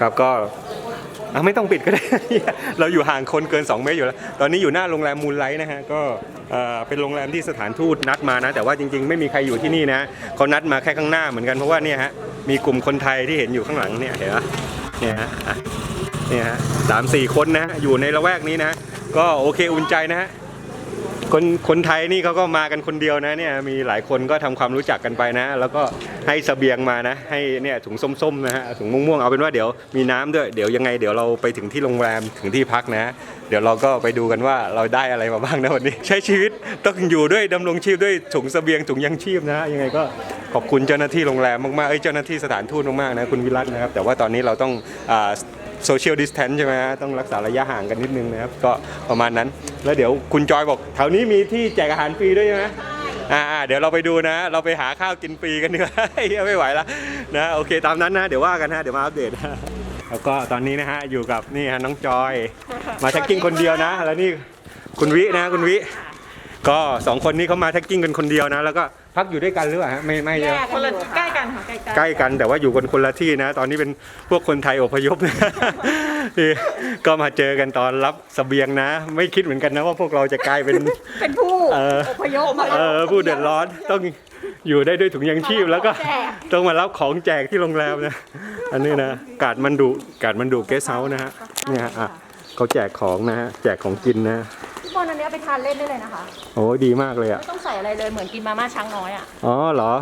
ครับก็อะไม่ต้องปิดก็ได้ เราอยู่ห่างคนเกิน 2 เมตรอยู่แล้ว ตอนนี้อยู่หน้าโรงแรมมูลไลท์นะฮะ ก็เอ่อเป็นโรงแรมที่สถานทูตนัดมานะ แต่ว่าจริงๆ ไม่มีใครอยู่ที่นี่นะเขานัดมาแค่ข้างหน้าเหมือนกันเพราะว่าเนี่ยฮะ มีกลุ่มคนไทยที่เห็นอยู่ข้างหลังเนี่ยเห็นปะเนี่ยฮะอะเนี่ยฮะสามสี่คนนะฮะอยู่ในละแวกนี้นะก็โอเคอุ่นใจนะฮะ คนคนไทยนี่เขาก็มากันคนเดียวนะเนี่ยมีหลายคนก็ทำความรู้จักกันไปนะ แล้วก็ให้สเสบียงมานะ ให้เนี่ยถุงส้มๆนะฮะถุงม่วงๆเอาเป็นว่าเดี๋ยวมีน้ำด้วยเดี๋ยวยังไงเดี๋ยวเราไปถึงที่โรงแรมถึงที่พักนะ เดี๋ยวเราก็ไปดูกันว่าเราได้อะไรมาบ้างนะวันนี้ ใช้ชีวิตต้องอยู่ด้วยดำรงชีพด้วยถุงสเสบียงถุงยังชีพนะยังไงก็ขอบคุณเจ้าหน้าที่โรงแรมมากๆเอ้ยเจ้าหน้าที่สถานทูตมากๆนะคุณวิรัตนะครับแต่ว่าตอนนี้เราต้องอ่า โซเชียลดิสแทนใช่ไหมฮะต้องรักษาระยะห่างกันนิดนึงนะครับ ก็ประมาณนั้น แล้วเดี๋ยวคุณจอยบอกแถวนี้มีที่แจกอาหารฟรีด้วยใช่ไหมอ่าอ่าเดี๋ยวเราไปดูนะ เราไปหาข้าวกินฟรีกันดีกว่าเหี้ยไม่ไหวละนะ โอเคตามนั้นนะ เดี๋ยวว่ากันฮะ เดี๋ยวมาอัปเดตแล้วก็ตอนนี้นะฮะ อยู่กับนี่ฮะน้องจอย มาแท็กกิ้งคนเดียวนะ แล้วนี่คุณวินะคุณวิ ก็สองคนนี้เขามาแท็กกิ้งกันคนเดียวนะ แล้วก็ พักอยู่ด้วยกันหรือเปล่าฮะไม่ไม่ใช่ไหมคนละใกล้กันค่ะใกล้กัน ใกล้กันแต่ว่าอยู่คนคนละที่นะ ตอนนี้เป็นพวกคนไทยอพยพนะ นี่ก็มาเจอกันตอนรับเสบียงนะ ไม่คิดเหมือนกันนะว่าพวกเราจะกลายเป็น เป็นผู้เออ อพยพมาเออผู้เดือดร้อนต้องอยู่ได้ด้วยถุงยังชีพแล้วก็แจกต้องมารับของแจกที่โรงแรมนะ อันนี้นะกาดมันดุกาดมันดุเกสเฮาส์นะฮะเนี่ยฮะอะเขาแจกของนะฮะแจกของกินนะ พี่บอลอันเนี้ยไปทานเล่นได้เลยนะคะ โอ้ดีมากเลยอะ ไม่ต้องใส่อะไรเลยเหมือนกินมาม่าช้างน้อยอะ อ๋อเหรอ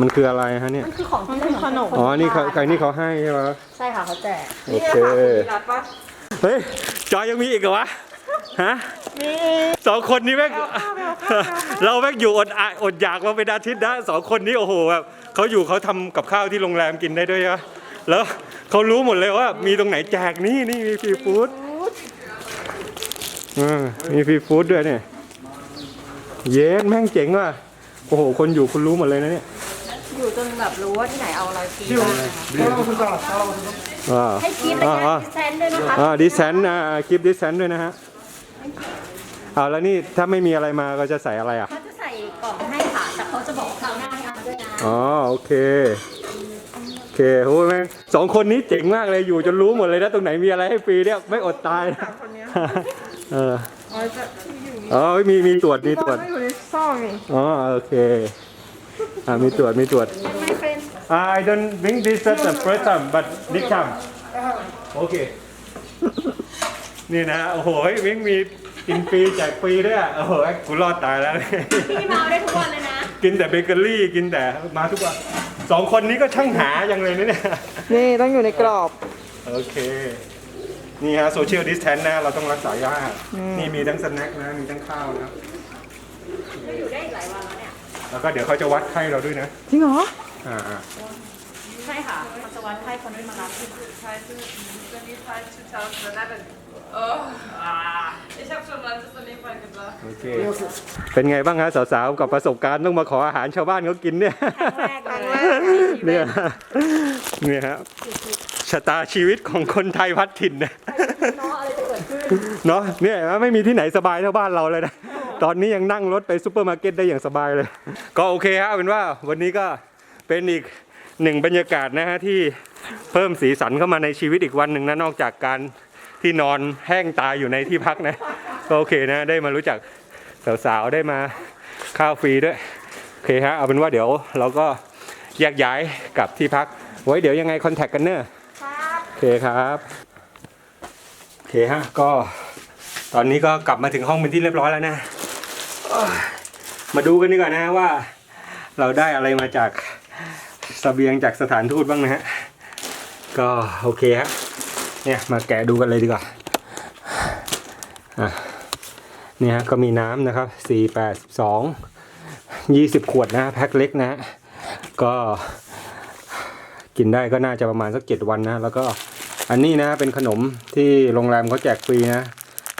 มันคืออะไรฮะเนี่ย มันคือของที่เล่นขนมอ๋อ นี่เขาใครนี่เขาให้ใช่ไหมใช่ค่ะเขาแจก โอเคเฮ้ย จอยยังมีอีกเหรอวะ ฮะ มีสองคนนี้แม่ง เราแม่งอยู่อดอะอดอยากมาเป็นอาทิตย์นะสองคนนี้โอ้โหแบบเขาอยู่เขาทำกับข้าวที่โรงแรมกินได้ด้วยใช่ปะแล้วเขารู้หมดเลยว่ามีตรงไหนแจกนี่นี่มีฟรีฟู้ดอ่า มีฟรีฟู้ดด้วยเนี่ย เย้แม่งเจ๋งว่ะ โอ้โห คนอยู่คุณรู้หมดเลยนะเนี่ย อยู่จนแบบรู้ว่าที่ไหนเอาอะไรฟรีบ้างนะคะอ่าให้คิดระอ่ายะอ่าดิสแทนด้วยนะคะอ่าดิสแซนอ่าคลิปดิสแซนด้วยนะฮะเอาแล้วนี่ถ้าไม่มีอะไรมาก็จะใส่อะไรอะ เขาจะใส่กล่องให้ค่ะ แต่เขาจะบอกคราวหน้าให้เอามาด้วยนะอ๋อโอเค โอเคโอ้ยแม่งสองคนนี้เจ๋งมากเลยอยู่จนรู้หมดเลยนะตรงไหนมีอะไรให้ฟรีเนี่ยไม่อดตายนะ เอออ๋อมีมีตรวจมีตรวจอยู่ในซองนี่อ๋อโอเคอ่ามีตรวจมีตรวจ My friend I don't think this is the first time but next time โอเคนี่นะโอ้โหมิงมีกินฟรีแจกฟรีด้วยอะโอ้โหกูรอดตายแล้วพี่มาเอาได้ทุกวันเลยนะ กินแต่เบเกอรี่กินแต่มาทุกวันสองคนนี้ก็ช่างหาอย่างเลยนะเนี่ยนี่ต้องอยู่ในกรอบ โอเค นี่ฮะโซเชียลดิสแทนนะเราต้องรักษายากนี่มีทั้งสแน็คนะมีทั้งข้าวนะเราอยู่ได้อีกหลายวันแล้วเนี่ย แล้วก็เดี๋ยวเขาจะวัดไข้เราด้วยนะจริงเหรออ่าอ่าใช่ค่ะเขาจะวัดไข้คนที่มารับ Oh, ich habe schon Land das in Fall gebracht. โอเคเป็นไงบ้างฮะสาวๆกับประสบการณ์ต้องมาขออาหารชาวบ้านเขากินเนี่ยครั้งแรกเลยเนี่ยเนี่ยฮะชะตาชีวิตของคนไทยพัดถิ่นนะเนาะอะไรจะเกิดขึ้นเนาะเนี่ยเห็นไหมไม่มีที่ไหนสบายเท่าบ้านเราเลยนะ ตอนนี้ยังนั่งรถไปซูเปอร์มาร์เก็ตได้อย่างสบายเลย ก็โอเคฮะเอาเป็นว่าวันนี้ก็เป็นอีกหนึ่งบรรยากาศนะฮะที่เพิ่มสีสันเข้ามาในชีวิตอีกวันหนึ่งนะนอกจากการที่นอนแห้งตายอยู่ในที่พักนะก็โอเคนะได้มารู้จักสาวๆได้มาข้าวฟรีด้วยโอเคฮะเอาเป็นว่าเดี๋ยวเราก็แยกย้ายกลับที่พักไว้เดี๋ยวยังไงคอนแทคกันเนอะโอ เคครับโอเคฮะก็ตอนนี้ก็กลับมาถึงห้องเป็นที่เรียบร้อยแล้วนะ มาดูกันดีกว่านะว่า เราได้อะไรมาจากเสบียงจากสถานทูตบ้างนะฮะก็โอเคฮะเนี่ยมาแกะดูกันเลยดีกว่าอะเนี่ยฮะก็มีน้ำนะครับสี่แปดสองยี่สิบขวดนะแพ็คเล็กนะฮะก็กินได้ก็น่าจะประมาณสักเจ็ดวันนะ แล้วก็ อันนี้นะเป็นขนมที่โรงแรมเขาแจกฟรีนะ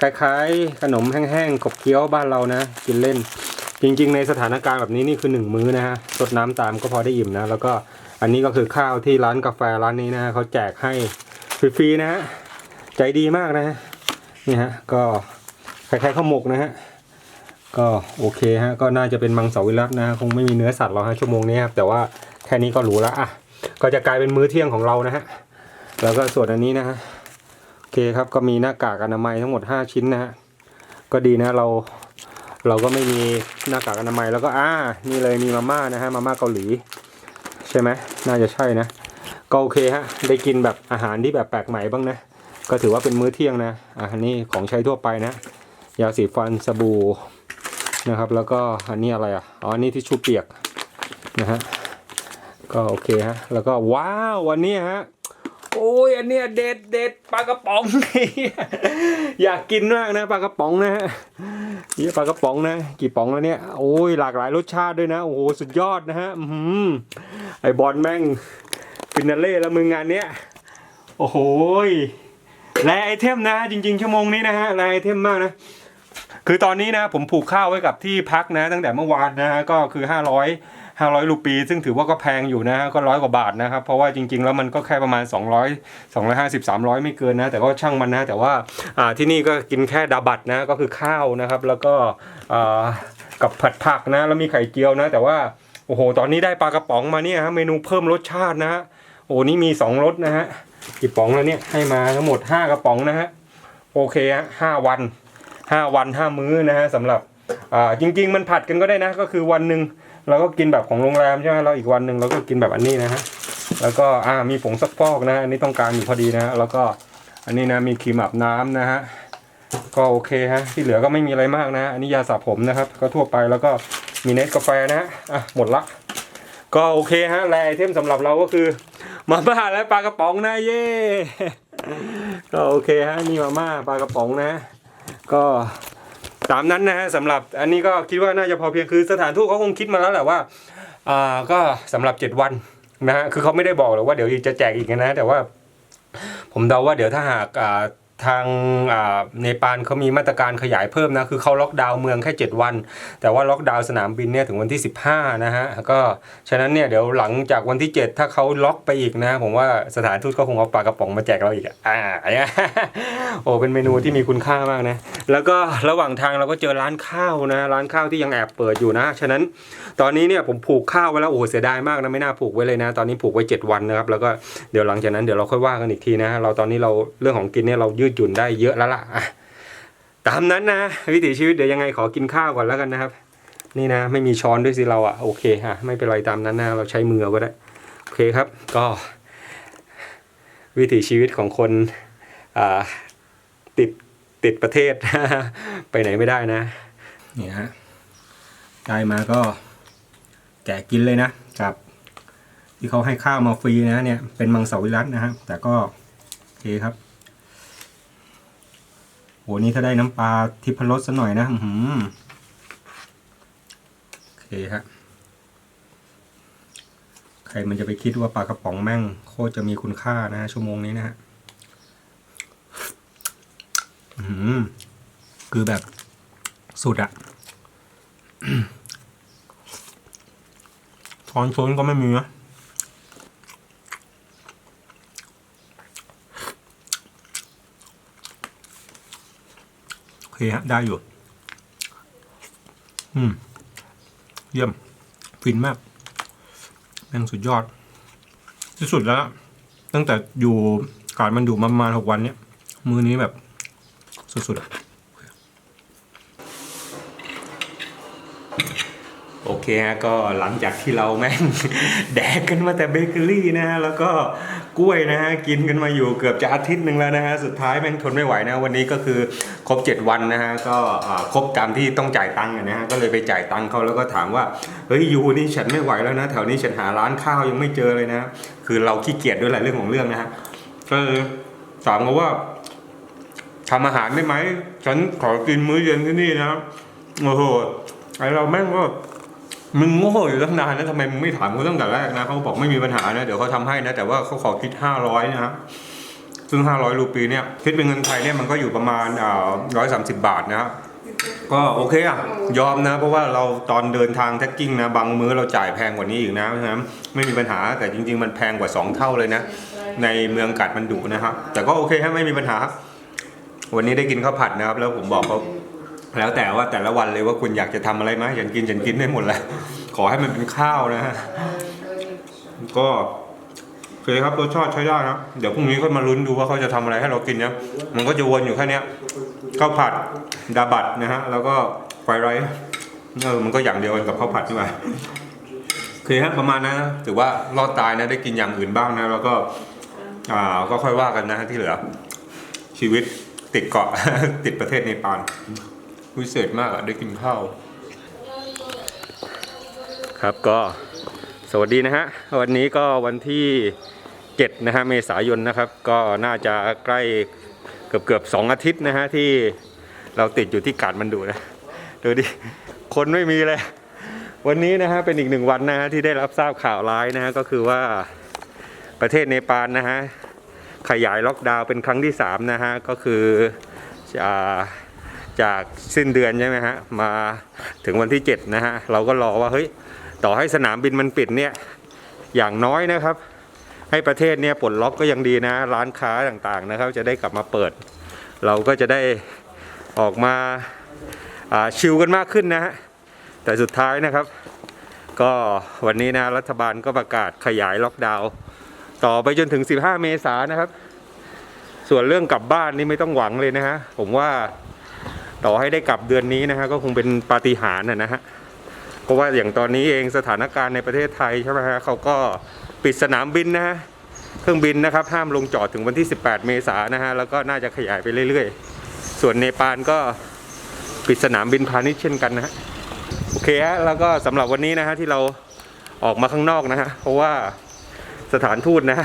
คล้ายๆ ขนมแห้งๆขบเคี้ยวบ้านเรานะ กินเล่น จริงๆ ในสถานการณ์แบบนี้นี่คือหนึ่งมื้อนะฮะสดน้ำตามก็พอได้อิ่มนะ แล้วก็อันนี้ก็คือข้าวที่ร้านกาแฟร้านนี้นะเขาแจกให้ฟรีๆนะฮะใจดีมากนะฮะนี่ฮะก็คล้ายๆข้าวหมกนะฮะก็โอเคฮะก็น่าจะเป็นมังสวิรัตนะคงไม่มีเนื้อสัตว์หรอกฮะชั่วโมงนี้ครับแต่ว่าแค่นี้ก็รูแล้วอะก็จะกลายเป็นมื้อเที่ยงของเรานะฮะ แล้วก็ส่วนอันนี้นะฮะโอเคครับก็มีหน้ากากอนามัยทั้งหมด 5 ชิ้นนะฮะก็ดีนะเราเราก็ไม่มีหน้ากากอนามัยแล้วก็อ่านี่เลยมีมาม่านะฮะมาม่าเกาหลี ใช่ไหมน่าจะใช่นะ ก็โอเคฮะได้กินแบบอาหารที่แบบแปลกใหม่บ้างนะ ก็ถือว่าเป็นมื้อเที่ยงนะอะอันนี้ของใช้ทั่วไปนะยาสีฟันสบู่นะครับ แล้วก็อันนี้อะไรอะอ๋อนนี้ที่ชูเปียกนะฮะก็โอเคฮะแล้วก็ว้าววันนี้ฮะ โอ้ยอันเนี้ยเด็ดเด็ดปลากระป๋อง อยากกินมากนะปลากระป๋องนะฮะนี่ปลากระป๋องนะ กี่ป๋องแล้วเนี่ยโอ้ยหลากหลายรสชาติด้วยนะโอ้โหสุดยอดนะฮะอื้อหือไอบอลแม่งฟินาเล่แล้วมึงงานเนี้ยโอ้โหแลไอเทมนะจริง ๆ ชั่วโมงนี้นะฮะแลไอเทมมากนะคือตอนนี้นะผมผูกข้าวไว้กับที่พักนะ ตั้งแต่เมื่อวานนะฮะก็คือ 500 500รูปีซึ่งถือว่าก็แพงอยู่นะฮะก็ร้อยกว่าบาทนะครับ เพราะว่าจริงๆ แล้วมันก็แค่ประมาณ 200 250 300 ไม่เกินนะ แต่ก็ช่างมันนะ แต่ว่าที่นี่ก็กินแค่ดาบัตนะ ก็คือข้าวนะครับ แล้วก็กับผัดผักนะ แล้วมีไข่เจียวนะ แต่ว่าโอ้โห ตอนนี้ได้ปลากระป๋องมาเนี่ยฮะเมนูเพิ่มรสชาตินะฮะโอ้นี่มีสองรสนะฮะกี่ป๋องแล้วเนี่ยให้มาทั้งหมด 5 กระป๋องนะฮะโอเคฮะห้าวัน 5 วัน 5 มื้อนะฮะสำหรับจริง ๆ มันผัดกันก็ได้นะ ก็คือวันหนึ่ง เราก็กินแบบของโรงแรมใช่ไหมเราอีกวันหนึ่งเราก็กินแบบอันนี้นะฮะแล้วก็อ่ามีผงซักฟอกนะอันนี้ต้องการอยู่พอดีนะฮะแล้วก็อันนี้นะมีครีมอาบน้ำนะฮะก็โอเคฮะที่เหลือก็ไม่มีอะไรมากนะอันนี้ยาสระผมนะครับ ก็ทั่วไปแล้วก็มีเนสกาแฟนะฮะอะหมดละก็โอเคฮะแรไอเทมสำหรับเราก็คือมาม่าและปลากระป๋องนะเย่ก็โอเคฮะนี่มาม่าปลากระป๋องนะ ก็ ตามนั้นนะฮะสำหรับอันนี้ก็คิดว่าน่าจะพอเพียงคือสถานทูตเขาคงคิดมาแล้วแหละว่าอ่าก็สำหรับ 7 วันนะฮะคือเขาไม่ได้บอกหรอกว่าเดี๋ยวจะแจกอีกนะ แต่ว่า ผมเดาว่าเดี๋ยวถ้าหากอ่า ทางอ่าเนปาลเขามีมาตรการขยายเพิ่มนะ คือเขาล็อกดาวน์เมืองแค่ 7 วัน แต่ว่าล็อกดาวน์สนามบินเนี่ยถึงวันที่ 15 นะฮะ ก็ฉะนั้นเนี่ยเดี๋ยวหลังจากวันที่ 7 ถ้าเขาล็อกไปอีกนะ ผมว่าสถานทูตก็คงเอาปลากระป๋องมาแจกเราอีกอะอ่าโอ้เป็นเมนูที่มีคุณค่ามากนะ แล้วก็ระหว่างทางเราก็เจอร้านข้าวนะ ร้านข้าวที่ยังแอบเปิดอยู่นะ ฉะนั้นตอนนี้เนี่ยผมผูกข้าวไว้แล้วโอ้เสียดายมากนะไม่น่าผูกไว้เลยนะ ตอนนี้ผูกไว้ 7 วันนะครับ แล้วก็เดี๋ยวหลังจากนั้นเดี๋ยวเราค่อยว่ากันอีกทีนะ เราตอนนี้เราเรื่องของกินเนี่ยเรายืดหยุ่นได้เยอะแล้วล่ะอะตามนั้นนะวิถีชีวิตเดี๋ยวยังไงขอกินข้าวก่อนแล้วกันนะครับ นี่นะ ไม่มีช้อนด้วยสิเราอะโอเคฮะไม่เป็นไรตามนั้นนะเราใช้มือก็ได้โอเคครับ ก็ วิถีชีวิตของคนติดติดประเทศ ไปไหนไม่ได้นะนี่ฮะได้มาก็แกะกินเลยนะกับ ที่เขาให้ข้าวมาฟรีนะเนี่ยเป็นมังสวิรัตนะฮะแต่ก็โอเคครับ โหนี่ถ้าได้น้ำปลาทิพรสซะหน่อยนะอื้อหือโอเคฮะใครมันจะไปคิดว่าปลากระป๋องแม่ง โคตรจะมีคุณค่านะฮะชั่วโมงนี้นะฮะอื้อหือคือแบบสุดอะช้อนชนก็ไม่มีนะ เคฮะได้อยู่ อืม เยี่ยม ฟินมากแม่งสุดยอด ที่สุดแล้ว ตั้งแต่อยู่การมันอยู่มาประมาณหกวันเนี้ยมือนี้แบบ สุดๆอะโอเคฮะก็หลังจากที่เราแม่ง แดกกันมาแต่เบเกอรี่นะฮะ แล้วก็กล้วยนะฮะ กินกันมาอยู่เกือบจะอาทิตย์หนึ่งแล้วนะฮะ สุดท้ายแม่งทนไม่ไหวนะ วันนี้ก็คือ ครบ 7 วันนะฮะก็ครบตามที่ต้องจ่ายตังค์นะฮะก็เลยไปจ่ายตังค์เขาแล้วก็ถามว่าเฮ้ยยูนี่ฉันไม่ไหวแล้วนะแถวนี้ฉันหาร้านข้าวยังไม่เจอเลยนะ คือเราขี้เกียจด้วยแหละเรื่องของเรื่องนะฮะก็เลยถามเขาว่าทำอาหารได้ไหมฉันขอกินมื้อเย็นที่นี่นะโอ้โหไอเราแม่งก็มึงโง่อยู่ตั้งนานนะทำไมมึงไม่ถามกูตั้งแต่แรกนะเขาบอกไม่มีปัญหานะเดี๋ยวเขาทำให้นะ แต่ว่าเขาขอคิด500นะฮะ ซึ่ง 500 รูปีเนี่ยคิดเป็นเงินไทยเนี่ยมันก็อยู่ประมาณอ่า130บาทนะก็โอเคอะยอมนะ เพราะว่าเราตอนเดินทางแท็กกิ้งนะบางมื้อเราจ่ายแพงกว่านี้อีกนะเพราะฉะนั้นไม่มีปัญหาแต่จริง ๆ มันแพงกว่า 2 เท่าเลยนะ ในเมืองกัดมันดุนะครับแต่ก็โอเคฮะไม่มีปัญหา วันนี้ได้กินข้าวผัดนะครับ แล้วผมบอกเขาแล้วแต่ว่าแต่ละวันเลยว่าคุณอยากจะทำอะไรไหมฉันกินฉันกินได้หมดแหละขอให้มันเป็นข้าวนะฮะก็ เคยครับรสชาติใช้ได้ครับ เดี๋ยวพรุ่งนี้ก็มาลุ้นดูว่าเขาจะทำอะไรให้เรากินนะมันก็จะวนอยู่แค่เนี้ยข้าวผัดดาบัดนะฮะ แล้วก็ไฟไรเออมันก็อย่างเดียวกันกับข้าวผัดนี่หว่าโอเคฮะประมาณนั้นนะถือว่ารอดตายนะได้กินอย่างอื่นบ้างนะแล้วก็ อ่าก็ค่อยว่ากันนะฮะที่เหลือ ชีวิตติดเกาะติดประเทศเนปาลวิเศษมากอะได้กินข้าวครับก็สวัสดีนะฮะ วันนี้ก็วันที่ 7นะฮะเมษายนนะครับ ก็น่าจะใกล้เกือบเกือบสองอาทิตย์นะฮะที่เราติดอยู่ที่กาดมันดูนะดูดิคนไม่มีเลยวันนี้นะฮะเป็นอีกหนึ่งวันนะฮะที่ได้รับทราบข่าวร้ายนะฮะก็คือว่าประเทศเนปาลนะฮะขยายล็อกดาวน์เป็นครั้งที่3นะฮะก็คืออ่าจากสิ้นเดือนใช่ไหมฮะมาถึงวันที่7นะฮะเราก็รอว่าเฮ้ยต่อให้สนามบินมันปิดเนี่ยอย่างน้อยนะครับ ให้ประเทศเนี่ยปลดล็อกก็ยังดีนะ ร้านค้าต่างๆนะครับ จะได้กลับมาเปิด เราก็จะได้ออกมาชิลกันมากขึ้นนะฮะแต่สุดท้ายนะครับ ก็วันนี้นะรัฐบาลก็ประกาศขยายล็อกดาวน์ต่อไปจนถึง 15 เมษายนนะครับ ส่วนเรื่องกลับบ้านนี่ไม่ต้องหวังเลยนะฮะผมว่าต่อให้ได้กลับเดือนนี้นะฮะก็คงเป็นปาฏิหาริย์นะฮะเพราะว่าอย่างตอนนี้เองสถานการณ์ในประเทศไทยใช่ไหมฮะเขาก็ ปิดสนามบินนะฮะเครื่องบินนะครับห้ามลงจอดถึงวันที่ 18 เมษายนนะฮะแล้วก็น่าจะขยายไปเรื่อยๆ ส่วนเนปาลก็ปิดสนามบินพาณิชย์เช่นกันนะฮะโอเคฮะแล้วก็สำหรับวันนี้นะฮะที่เราออกมาข้างนอกนะฮะเพราะว่าสถานทูตนะ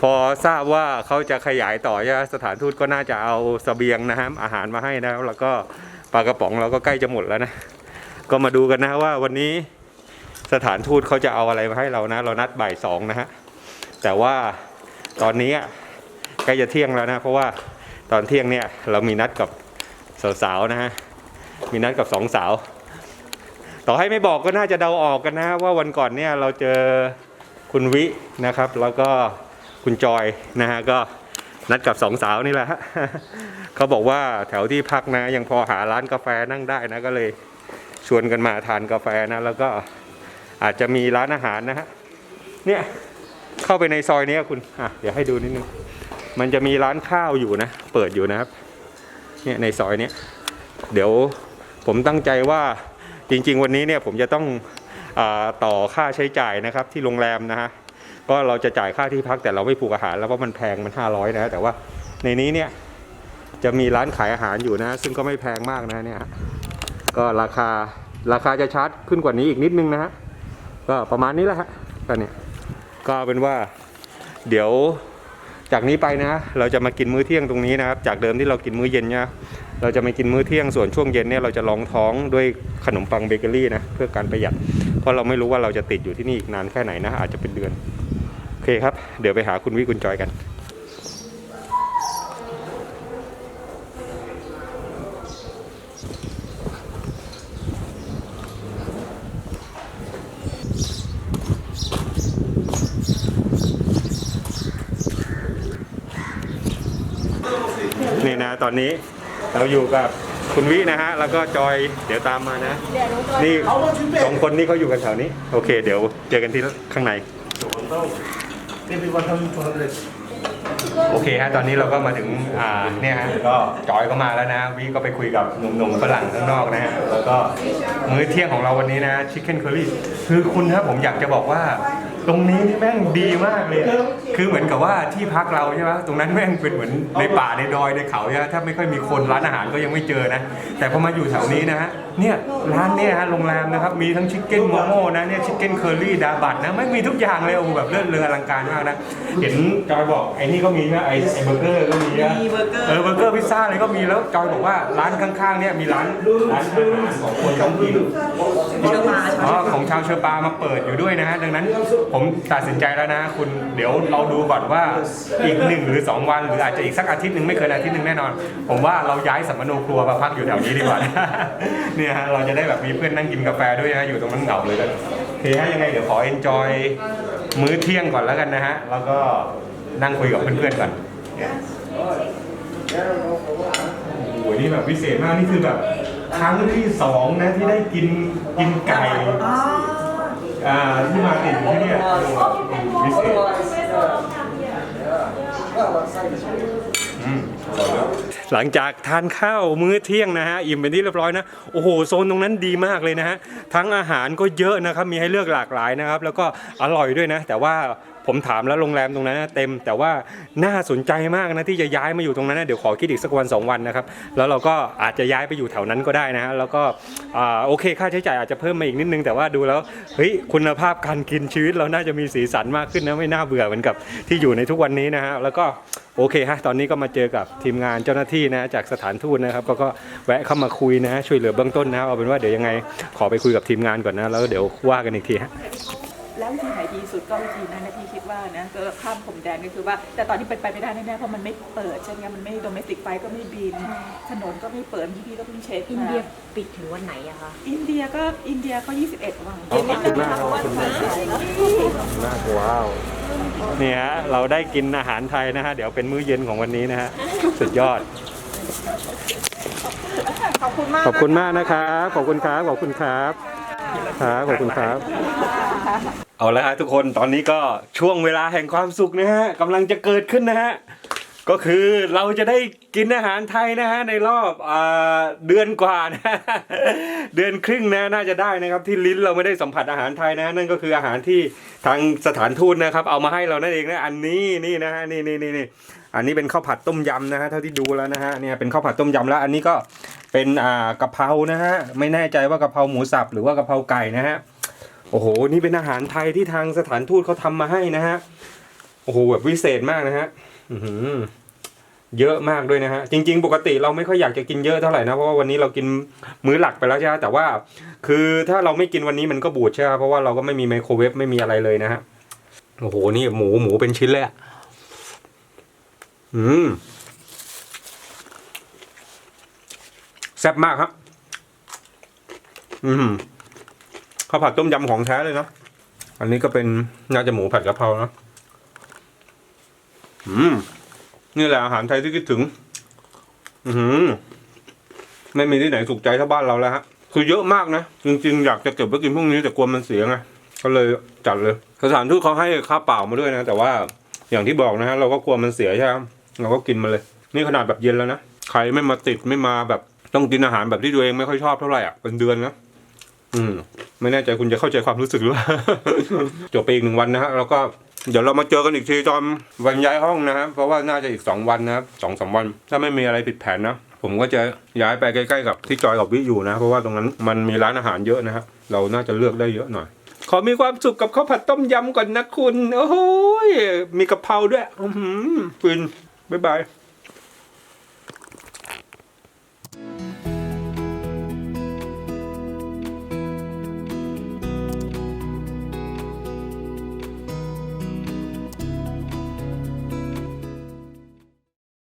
พอทราบว่าเขาจะขยายต่อสถานทูตก็น่าจะเอาสเสบียงนะฮะอาหารมาให้นะครับแล้วก็ปลากระป๋องเราก็ใกล้จะหมดแล้วนะ ก็มาดูกันนะว่าวันนี้ สถานทูตเขาจะเอาอะไรมาให้เรานะ เรานัดบ่ายสองนะฮะ แต่ว่าตอนนี้ใกล้จะเที่ยงแล้วนะ เพราะว่าตอนเที่ยงเนี่ยเรามีนัดกับสาวๆนะฮะ มีนัดกับสองสาว ต่อให้ไม่บอกก็น่าจะเดาออกกันนะ ว่าวันก่อนเนี่ยเราเจอคุณวินะครับ แล้วก็คุณจอยนะฮะก็นัดกับสองสาวนี่แหละฮะเขาบอกว่าแถวที่พักนะ ยังพอหาร้านกาแฟนั่งได้นะก็เลยชวนกันมาทานกาแฟนะ แล้วก็ อาจจะมีร้านอาหารนะฮะเนี่ยเข้าไปในซอยนี้คุณอะเดี๋ยวให้ดูนิดนึงมันจะมีร้านข้าวอยู่นะ เปิดอยู่นะครับเนี่ยในซอยนี้เดี๋ยวผมตั้งใจว่าจริง ๆ วันนี้เนี่ยผมจะต้องอต่อค่าใช้จ่ายนะครับที่โรงแรมนะฮะก็เราจะจ่ายค่าที่พักแต่เราไม่ผูกอาหาร แล้วเพราะมันแพงมัน 500นะแต่ว่าในนี้เนี่ยจะมีร้านขายอาหารอยู่นะ ซึ่งก็ไม่แพงมากนะเนี่ยก็ราคาราคาจะชาร์จขึ้นกว่านี้อีกนิดนึงนะฮะ ก็ประมาณนี้แหละฮะก็เนี่ยก็เป็นว่าเดี๋ยวจากนี้ไปนะ เราจะมากินมื้อเที่ยงตรงนี้นะครับ จากเดิมที่เรากินมื้อเย็นเนี่ยเราจะมากินมื้อเที่ยงส่วนช่วงเย็นเนี่ยเราจะลองท้องด้วยขนมปังเบเกอรี่นะเพื่อการประหยัด เพราะเราไม่รู้ว่าเราจะติดอยู่ที่นี่อีกนานแค่ไหนนะอาจจะเป็นเดือนโอเคครับ เดี๋ยวไปหาคุณวิคุณจอยกัน ตอนนี้เราอยู่กับคุณวินะฮะ แล้วก็จอยเดี๋ยวตามมานะ นี่สองคนนี้เขาอยู่กันแถวนี้ โอเค เดี๋ยวเจอกันที่ข้างใน โอเคฮะ ตอนนี้เราก็มาถึง อ่า เนี่ยฮะ ก็จอยก็มาแล้วนะ วิก็ไปคุยกับหนุ่มๆฝรั่งข้างนอกนะฮะ แล้วก็มื้อเที่ยงของเราวันนี้นะชิคเก้นเคอรี่ คือคุณครับผมอยากจะบอกว่า ตรงนี้นี่แม่งดีมากเลยอะคือเหมือนกับว่าที่พักเราใช่ไหมตรงนั้นแม่งเป็นเหมือนในป่าในดอยในเขาใช่ไหมถ้าไม่ค่อยมีคนร้านอาหารก็ยังไม่เจอนะ แต่พอมาอยู่แถวนี้นะฮะ เนี่ยร้านเนี่ยฮะโรงแรมนะครับมีทั้งชิคเก้นโมโม่นะเนี่ยชิคเก้นเคอรี่ดาบัตนะไม่งมีทุกอย่างเลยโอ้โหแบบเลิศเลออลังการมากนะเห็นจอยบอกไอ้นี่ก็มีนะไอ้ไอ้เบอร์เกอร์ก็มีนะมีเบอร์เกอร์เออเบอร์เกอร์พิซซ่าอะไรก็มีแล้วจอยบอกว่าร้านข้างๆเนี่ยมีร้านร้านอาหารของคนท้องถิ่นเชอร์มาใช่ไหมอ๋อของชาวเชอปามาเปิดอยู่ด้วยนะฮะดังนั้นผมตัดสินใจแล้วนะ คุณเดี๋ยวเราดูก่อนว่าอีกหนึ่งหรือ 2 วันหรืออาจจะอีกสักอาทิตย์หนึ่งไม่เกินอาทิตย์หนึ่งแน่นอน ผมว่าเราย้ายสัมมโนครัวมาพักอยู่แถวนี้ดีกว่าเนี่ยฮะเราจะได้แบบมีเพื่อนนั่งกินกาแฟด้วยนะอยู่ตรงนั้นเหงาเลยแล้วโอเคฮะยังไงเดี๋ยวขอเอนจอยมื้อเที่ยงก่อนแล้วกันนะฮะแล้วก็นั่งคุยกับเพื่อนๆก่อนโอ้โหนี่แบบพิเศษมากนี่คือแบบครั้งที่สองนะที่ได้กินกินไก่อ่าที่มาติดที่เนี่ยพิเศษ หลังจากทานข้าวมื้อเที่ยงนะฮะอิ่มเป็นที่เรียบร้อยนะโอ้โหโซนตรงนั้นดีมากเลยนะฮะทั้งอาหารก็เยอะนะครับมีให้เลือกหลากหลายนะครับ แล้วก็อร่อยด้วยนะ แต่ว่า ผมถามแล้วโรงแรมตรงนั้นเต็ม แต่ว่าน่าสนใจมากนะที่จะย้ายมาอยู่ตรงนั้นนะเดี๋ยวขอคิดอีกสักวันสองวันนะครับ แล้วเราก็อาจจะย้ายไปอยู่แถวนั้นก็ได้นะฮะแล้วก็โอเคค่าใช้จ่ายอาจจะเพิ่มมาอีกนิดนึงแต่ว่าดูแล้วเฮ้ยคุณภาพการกินชีวิตเราน่าจะมีสีสันมากขึ้นนะไม่น่าเบื่อเหมือนกับที่อยู่ในทุกวันนี้นะฮะแล้วก็โอเคฮะ ตอนนี้ก็มาเจอกับทีมงานเจ้าหน้าที่นะจากสถานทูตนะครับ ก็ก็แวะเข้ามาคุยนะฮะช่วยเหลือเบื้องต้นนะเอาเป็นว่าเดี๋ยวยังไงขอไปคุยกับทีมงานก่อนนะ แล้วเดี๋ยวว่ากันอีกทีฮะแล้ววิธีไหนดีสุดก็วิธีนั้น นะพี่คิดว่านะก็ข้ามพรมแดนก็คือว่า แต่ตอนนี้เป็นไปไม่ได้แน่ๆเพราะมันไม่เปิดใช่ไหมมันไม่โดเมสติกไฟก็ไม่บิน ถนนก็ไม่เปิดพี่พี่ก็เพิ่งเช็คอินมาเดียปิดถึงวันไหนอะคะอินเดียก็อินเดียก็21วันขอบคุณมากครับขอบคุณมากมากว้าวนี่ฮะเราได้กินอาหารไทยนะฮะเดี๋ยวเป็นมื้อเย็นของวันนี้นะฮะสุดยอด ขอบคุณมากขอบคุณมากนะครับ ขอบคุณครับขอบคุณครับ ครับขอบคุณครับ เอาละฮะทุกคนตอนนี้ก็ช่วงเวลาแห่งความสุขนะฮะกำลังจะเกิดขึ้นนะฮะก็คือเราจะได้กินอาหารไทยนะฮะในรอบอเดือนกว่านะเดือนครึ่งนะน่าจะได้นะครับที่ลิ้นเราไม่ได้สัมผัสอาหารไทยนะนั่นก็คืออาหารที่ทางสถานทูตนะครับ เอามาให้เรานั่นเองนะอันนี้นี่นะฮะนี่นี่นี่นี่อันนี้เป็นข้าวผัดต้มยำนะฮะเท่าที่ดูแล้วนะฮะเนี่ยเป็นข้าวผัดต้มยำแล้ว อันนี้ก็ เป็นอ่ากะเพรานะฮะไม่แน่ใจว่ากะเพราหมูสับหรือว่ากะเพราไก่นะฮะโอ้โหนี่เป็นอาหารไทยที่ทางสถานทูตเขาทำมาให้นะฮะโอ้โหแบบวิเศษมากนะฮะอื้อหือเยอะมากด้วยนะฮะจริง ๆ ปกติเราไม่ค่อยอยากจะกินเยอะเท่าไหร่นะเพราะว่าวันนี้เรากินมื้อหลักไปแล้วใช่ไหมแต่ว่า คือถ้าเราไม่กินวันนี้มันก็บูดใช่ไหมเพราะว่าเราก็ไม่มีไมโครเวฟไม่มีอะไรเลยนะฮะโอ้โหนี่หมูหมูเป็นชิ้นเลยอะอืม แซ่บมากครับ อืมข้าวผัดต้มยำของแท้เลยเนาะอันนี้ก็เป็นน่าจะหมูผัดกะเพราเนอะอืม นี่แหละอาหารไทยที่คิดถึง อือหือไม่มีที่ไหนถูกใจเท่าบ้านเราแล้วฮะ คือเยอะมากนะ จริงๆ อยากจะเก็บไว้กินพรุ่งนี้แต่กลัวมันเสียไงก็เลยจัดเลยสถานทูตเขาให้ข้าวเปล่ามาด้วยนะ แต่ว่าอย่างที่บอกนะฮะเราก็กลัวมันเสียใช่ไหมเราก็กินมาเลย นี่ขนาดแบบเย็นแล้วนะ ใครไม่มาติดไม่มาแบบ ต้องกินอาหารแบบที่ตัวเองไม่ค่อยชอบเท่าไหร่อะเป็นเดือนนะอืม ไม่แน่ใจคุณจะเข้าใจความรู้สึกหรือเปล่าจบไปอีกหนึ่งวันนะฮะแล้วก็เดี๋ยวเรามาเจอกันอีกทีตอนวันย้ายห้องนะครับเพราะว่าน่าจะอีกสองวันนะครับสองสามวัน ถ้าไม่มีอะไรผิดแผนนะผมก็จะย้ายไปใกล้ๆกับที่จอยกับวิอยู่นะ เพราะว่าตรงนั้นมันมีร้านอาหารเยอะนะครับเราน่าจะเลือกได้เยอะหน่อย ขอมีความสุขกับข้าวผัดต้มยำก่อนนะคุณ โอ้โหยมีกะเพราด้วย อือหือฟินบ๊ายบาย